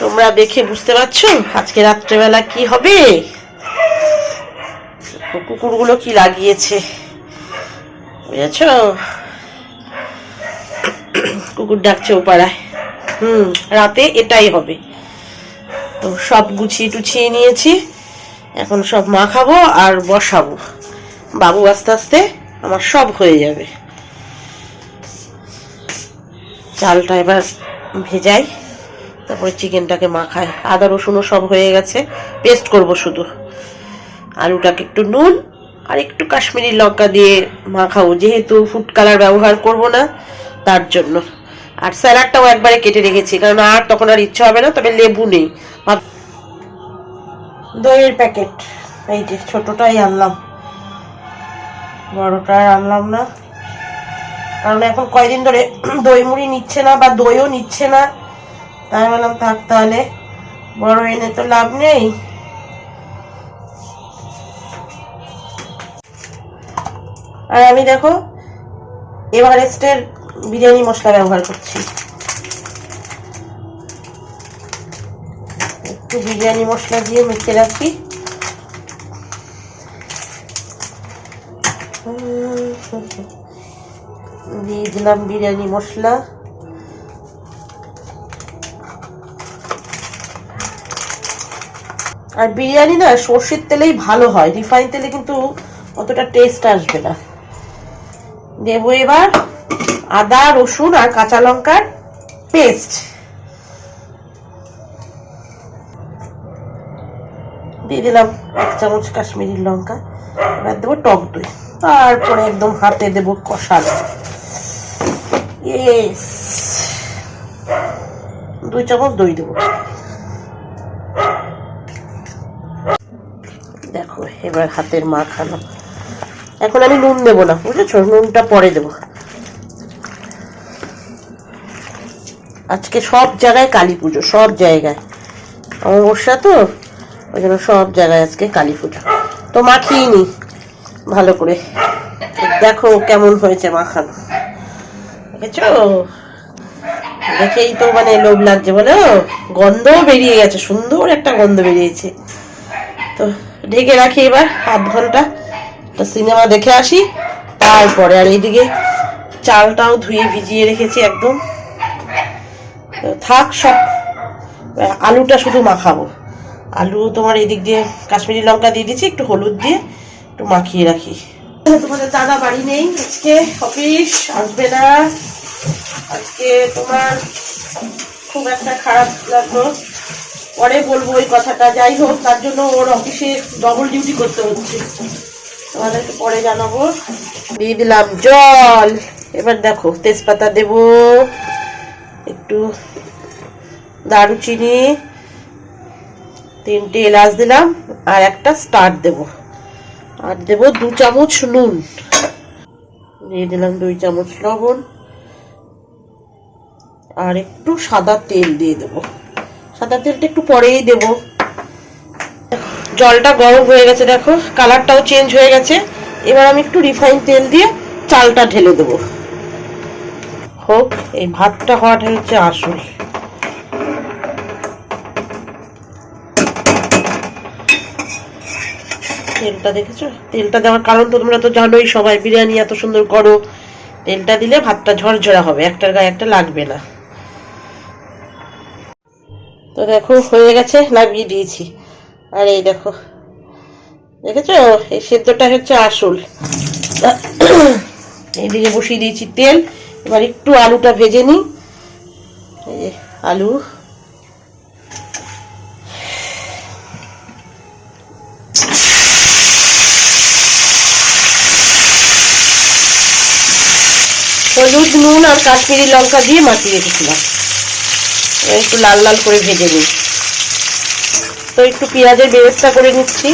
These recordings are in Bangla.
তোমরা দেখে বুঝতে পারছ আজকে রাত্রেবেলা কি হবে? কুকুরগুলো কি লাগিয়েছে? বুঝেছ? কুকুর ডাকছে ও পাড়ায় হুম, রাতে এটাই হবে। তো সব গুছিয়ে টুছিয়ে নিয়েছি। এখন সব মাখাবো আর বসাবো। বাবু আস্তে আস্তে আমার সব হয়ে যাবে। চালটা এবার ভেজাই। তারপরে চিকেনটাকে মাখায়। আদা, রসুনও সব হয়ে গেছে। পেস্ট করব শুধু। আলুটাকে একটু নুন আর একটু কাশ্মীরি লঙ্কা দিয়ে মাখাবো। যেহেতু ফুড কালার ব্যবহার করব না, তার জন্য। আর স্যালাডটাও একবারে কেটে রেখেছি, কারণ আর তখন আর ইচ্ছা হবে না, তবে লেবু নেই। দইয়ের প্যাকেট। এই যে ছোটটাই আনলাম। বড়টা আর আনলাম না। কারণ এখন কয়দিন ধরে দই মুড়ি নিচ্ছে না বা দইও নিচ্ছে না। তাই বললাম, থাক তাহলে, বড় এনে তো লাভ নেই। আর আমি দেখো, এভারেস্টের বিরিয়ানি মশলা ব্যবহার করছি। একটু বিরিয়ানি মশলা দিয়ে মেখে রাখি। দিয়ে দিলাম বিরিয়ানি মশলা। আর বিরিয়ানি না, সর্ষের তেলেই ভালো হয়। রিফাইন তেলে কিন্তু অতটা টেস্ট আসবে না। দেবো এবার আদা, রসুন আর কাঁচা লঙ্কার পেস্ট দিয়ে দিলাম এক চামচ কাশ্মীরি লঙ্কা। এবার দেবো টক দই। তারপরে একদম হাতে দেবো কষানো দুই চামচ দই দেবো। দেখো, এবার হাতের মাখানো। এখন আমি নুন দেবো না, বুঝেছ? নুনটা পরে দেবো। আজকে সব জায়গায় কালী পুজো, সব জায়গায়। অমাবস্যা তো, ওই জন্য সব জায়গায় আজকে কালী পুজো। তো মাখিয়ে নি, ভালো করে। দেখো কেমন হয়েছে মাখানো। দেখেছ? দেখেই তো মানে লোভ লাগছে বলো। গন্ধও বেরিয়ে গেছে, সুন্দর একটা গন্ধ বেরিয়েছে। তো ঢেকে রাখি এবার, আধ ঘণ্টা। তো সিনেমা দেখে আসি, তারপরে আর এইদিকে চালটাও ধুয়ে ভিজিয়ে রেখেছি একদম। থাক সব আলুটা শুধু মাখাবো। আলু তোমার এদিক দিয়ে কাশ্মীরি লঙ্কা দিয়ে দিচ্ছি, একটু হলুদ দিয়ে একটু মাখিয়ে রাখি। তোমাদের দাদা বাড়ি নেই, আজকে অফিস, আসবে না। আজকে তোমার খুব একটা খারাপ লাগল। পরে বলব ওই কথাটা। যাই হোক, তার জন্য ওর অফিসে ডবল ডিউটি করতে হচ্ছে। তোমাদেরকে পরে জানাব। দিয়ে দিলাম জল। এবার দেখো, তেজপাতা দেব। একটু দারুচিনি। তিনটে এলাচ দিলাম আর একটা স্টার দেব। আর দেব দু চামচ নুন। দিয়ে দিলাম দুই চামচ লবণ। আর একটু সাদা তেল দিয়ে দেবো। সাদা তেলটা একটু পরেই দেব। জলটা গরম হয়ে গেছে, দেখো। কালারটাও চেঞ্জ হয়ে গেছে। এবার আমি একটু রিফাইন তেল দিয়ে চালটা ঢেলে দেব। হোক, এই ভাতটা হওয়াটা হচ্ছে আসল। তেলটা দেখেছ? তেলটা দেওয়ার কারণ তো তোমরা তো জানোই, সবাই বিরিয়ানি এত সুন্দর করো। তেলটা দিলে ভাতটা ঝরঝরা হবে, একটার গায়ে একটা লাগবে না। তো দেখো, হয়ে গেছে, নামিয়ে দিয়েছি। আর এই দেখো, দেখেছ? এই সেদ্ধটা হচ্ছে আসল। এই এইদিকে বসিয়ে দিয়েছি তেল। এবার একটু আলুটা ভেজে নিই। এই যে আলু। হলুদ, নুন আর কাশ্মীরি লঙ্কা দিয়ে মাখিয়ে রেখেছিলাম। একটু লাল লাল করে ভেজে নিই। তো একটু পেঁয়াজের বেরেস্তা করে নিচ্ছি।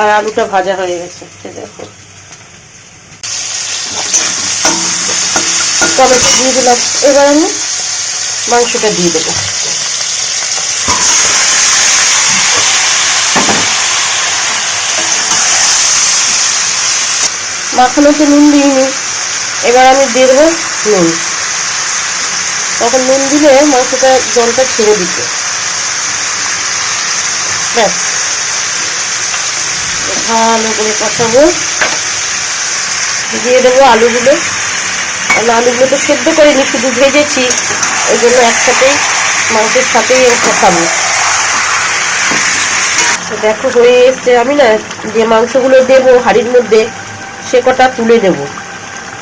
আর আলুটা ভাজা হয়ে গেছে দেখো। টমেটো দিয়ে দিলাম। এবার আমি মাংসটা দিয়ে দেবো। মাখানোতে নুন দিইনি। এবার আমি দিয়ে দেবো নুন। তখন নুন দিলে মাংসটা জলটা ছেড়ে দিতে। ব্যাস। ভালো করে কষাবো। দিয়ে দেবো আলুগুলো। কারণ আলুগুলো তো সেদ্ধ করিনি, শুধু ভেজেছি। ওই জন্য একসাথেই মাংসের সাথেই কষাবো। দেখো, হয়ে এসছে। আমি না যে মাংসগুলো দেবো হাঁড়ির মধ্যে, সে কটা তুলে দেবো।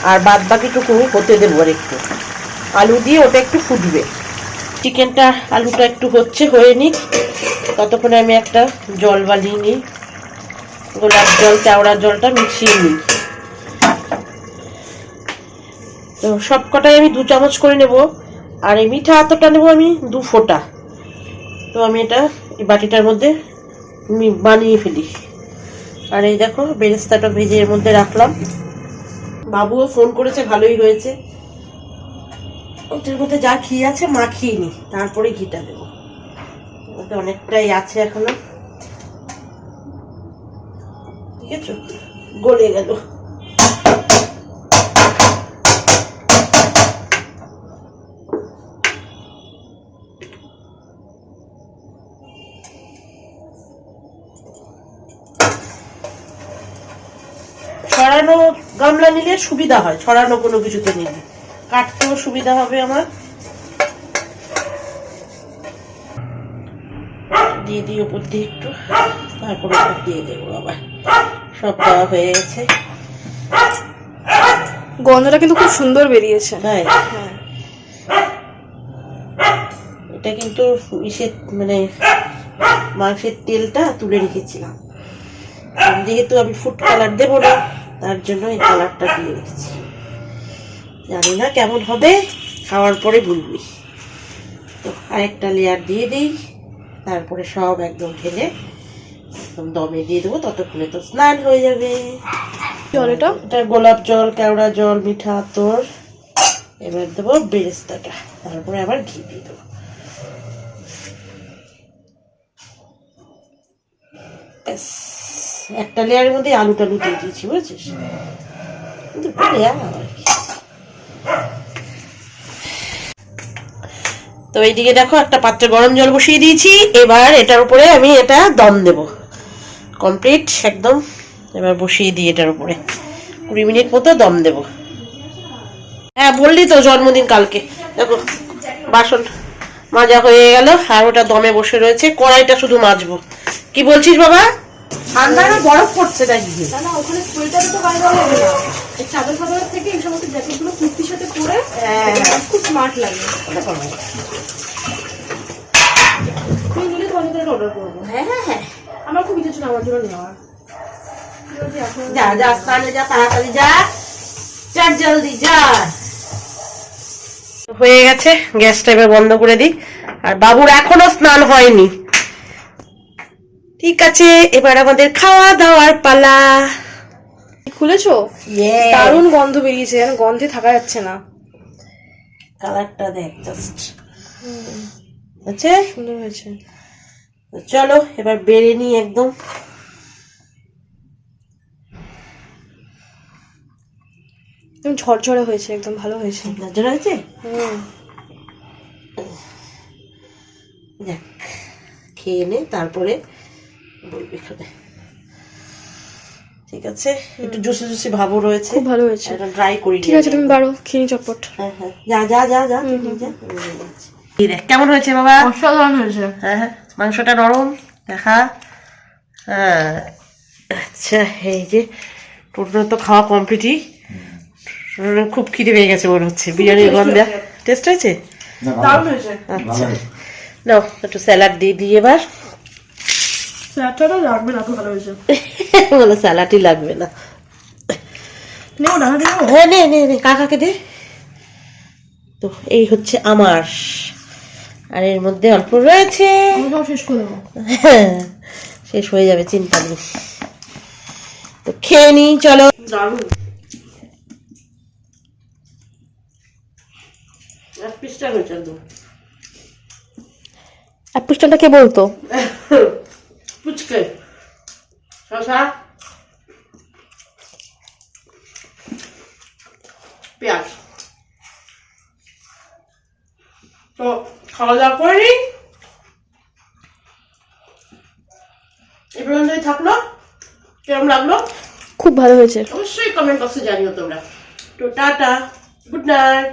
আর বাদ বাকিটুকু হতে দেবো আর একটু। আলু দিয়ে ওটা একটু ফুটবে। চিকেনটা, আলুটা একটু হচ্ছে, হয়ে নিক। ততক্ষণে আমি একটা জল বালিয়ে নিই। গোলাপ জল কেওড়া জলটা মিশিয়ে নিই। তো সব কটাই আমি দু চামচ করে নেব। আর এই মিঠা আতরটা নেব আমি দু ফোঁটা। তো আমি এটা এই বাটিটার মধ্যে বানিয়ে ফেলি। আর এই দেখো, বেরেস্তাটা ভেজে এর মধ্যে রাখলাম। বাবুও ফোন করেছে, ভালোই হয়েছে। ওটার মধ্যে যা ঘি আছে, মা মাখিয়ে নি, তারপরে ঘিটা দেবো। ওতে অনেকটাই আছে এখনও। ঠিক আছে? গলে গেল। ছড়ানো গামলা নিলে সুবিধা হয় ছড়ানো কোনো কিছুতে নিলে। কাটতেও সুবিধা হবে আমার। দিয়ে দিই ওপর দিয়ে একটু। তারপর ওপর দিয়ে দেবো আবার সব দেওয়া হয়ে গেছে। গন্ধটা কিন্তু খুব সুন্দর বেরিয়েছে। তাই হ্যাঁ। এটা কিন্তু ইসের মানে মাংসের তেলটা তুলে রেখেছিলাম। যেহেতু আমি ফুড কালার দেবো না তার জন্য এই কালারটা দিয়ে রেখেছি জানি না কেমন হবে খাওয়ার পরে বুঝবি তো আরেকটা লেয়ার দিয়ে দিই তারপরে সব একদম ঢেলে একদম দমে দিয়ে দেবো ততক্ষণে তো স্নান হয়ে যাবে। জল এটা? এটা গোলাপ জল কেওড়া জল মিঠা তোর এবার দেবো বেরেস্তাটা তারপরে আবার ঘি দিয়ে দেবো। ব্যাস, একটা লেয়ারের মধ্যে আলু টালু দিয়ে দিয়েছি, বুঝেছিস? লেয়ার কি। তো এইদিকে দেখো, একটা পাত্রে গরম জল বসিয়ে দিয়েছি। এবার এটার উপরে আমি এটা দম দেব। কমপ্লিট, একদম। এবার বসিয়ে দিই এটার উপরে। কুড়ি মিনিট মতো দম দেব। হ্যাঁ বললি তো জন্মদিন কালকে। দেখো, বাসন মাজা হয়ে গেল, আর ওটা দমে বসে রয়েছে। কড়াইটা শুধু মাজবো। কি বলছিস বাবা? ঠান্ডা না বরফ পড়ছে না না ওখানে সোয়েটারে তো বাইরে হবে না। এই চাদর ফাদরের থেকে এই সমস্ত জ্যাকেটগুলো কুর্তির সাথে পরে হ্যাঁ। খুব স্মার্ট লাগে। তুমি নিলে তোমার জন্য অর্ডার করব। হ্যাঁ হ্যাঁ হ্যাঁ। আমার খুব ইচ্ছে ছিল আমার জন্য নেওয়ার। যা যা স্নানে যা তাড়াতাড়ি যা। যা জলদি যা। হয়ে গেছে গ্যাসটা এবার বন্ধ করে দিই। আর বাবুর এখনও স্নান হয়নি। ঠিক আছে এবার আমাদের খাওয়া দাওয়ার পালা। খুলেছো? দারুণ গন্ধ বেরিয়েছে যেন গন্ধে থাকা যাচ্ছে না। কালারটা দেখ জাস্ট আছে সুন্দর হয়েছে। চলো এবার বেড়ে নিই একদম। একদম ঝরঝরে হয়েছে একদম ভালো হয়েছে। নজর হয়েছে? হুম। দেখ খেয়ে নে তারপরে ঠিক আছে? একটু জুসি জুসি ভাবও রয়েছে। খুব ভালো হয়েছে। ট্রাই করি ঠিক আছে তুমি বারো খেয়ে নি চটপট। হ্যাঁ হ্যাঁ। যা যা যা যা। এই দেখ কেমন হয়েছে বাবা? অসাধারণ হয়েছে। হ্যাঁ হ্যাঁ। মাংসটা নরম দেখা। হ্যাঁ। আচ্ছা এই যে টোটো তো খাওয়া কমপ্লিটই খুব খিদে পেয়ে গেছে মনে হচ্ছে। বিরিয়ানির গন্ধে। টেস্ট হয়েছে? হয়েছে। আচ্ছা। নাও একটু স্যালাড দিয়ে দিই এবার। স্যালাডটা লাগবে না ভালো হয়েছে। বলো স্যালাডই লাগবে না। হ্যাঁ নে নে নে কাকাকে দে? তো এই হচ্ছে আমার। আর এর মধ্যে অল্প রয়েছে। শেষ করে হ্যাঁ, শেষ হয়ে যাবে চিন্তা নেই। তো খেয়ে নি চলো। দারুণ। অ্যাপ্রিস্টানটা কে বলতো? পুচকে। শশা? পেঁয়াজ। তো খাওয়া দাওয়া করে নিই এই পর্যন্তই থাকল। কেমন লাগল? খুব ভালো হয়েছে। অবশ্যই কমেন্ট বক্সে জানিও তোমরা। তো টাটা গুড নাইট